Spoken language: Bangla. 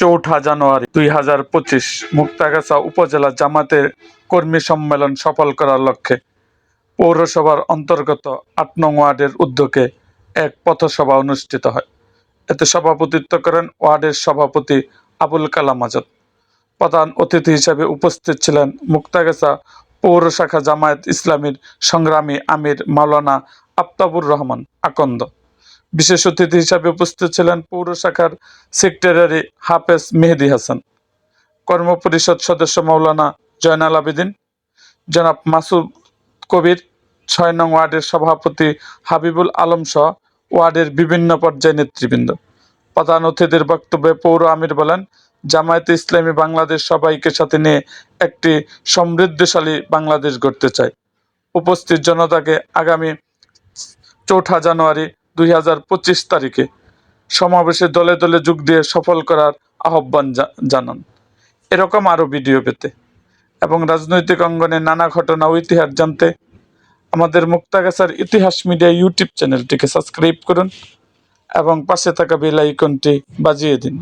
চৌঠা জানুয়ারি দুই হাজার পঁচিশ মুক্তাগাছা উপজেলা জামাতের কর্মী সম্মেলন সফল করার লক্ষ্যে পৌরসভার অন্তর্গত আট নং ওয়ার্ডের উদ্যোগে এক পথসভা অনুষ্ঠিত হয়। এতে সভাপতিত্ব করেন ওয়ার্ডের সভাপতি আবুল কালাম আজাদ। প্রধান অতিথি হিসেবে উপস্থিত ছিলেন মুক্তাগাছা পৌর শাখা জামায়াত ইসলামীর সংগ্রামী আমির মাওলানা আফতাবুর রহমান আকন্দ। বিশেষ অতিথি হিসাবে উপস্থিত ছিলেন পৌর শাখার সেক্রেটারি হাফেজ মেহেদি হাসান কর্মপরিষদ সদস্য মাওলানা জয়নাল আবেদিন, জনাব মাসুদ কবির, ছয় নং ওয়ার্ডের সভাপতি হাবিবুল আলম সহ ওয়ার্ডের বিভিন্ন পর্যায়ে নেতৃবৃন্দ। প্রধান অতিথির বক্তব্যে পৌর আমির বলেন, জামায়াতে ইসলামী বাংলাদেশ সবাইকে সাথে নিয়ে একটি সমৃদ্ধশালী বাংলাদেশ গড়তে চায় উপস্থিত জনতাকে আগামী চৌঠা জানুয়ারি দুই হাজার পঁচিশ তারিখে সমাবেশে দলে দলে যোগ দিয়ে সফল করার আহ্বান জানান। এরকম আরও ভিডিও পেতে এবং রাজনৈতিক অঙ্গনে নানা ঘটনা ও ইতিহাস জানতে আমাদের মুক্তাগাছার ইতিহাস মিডিয়া ইউটিউব চ্যানেলটিকে সাবস্ক্রাইব করুন এবং পাশে থাকা বেল আইকনটি বাজিয়ে দিন।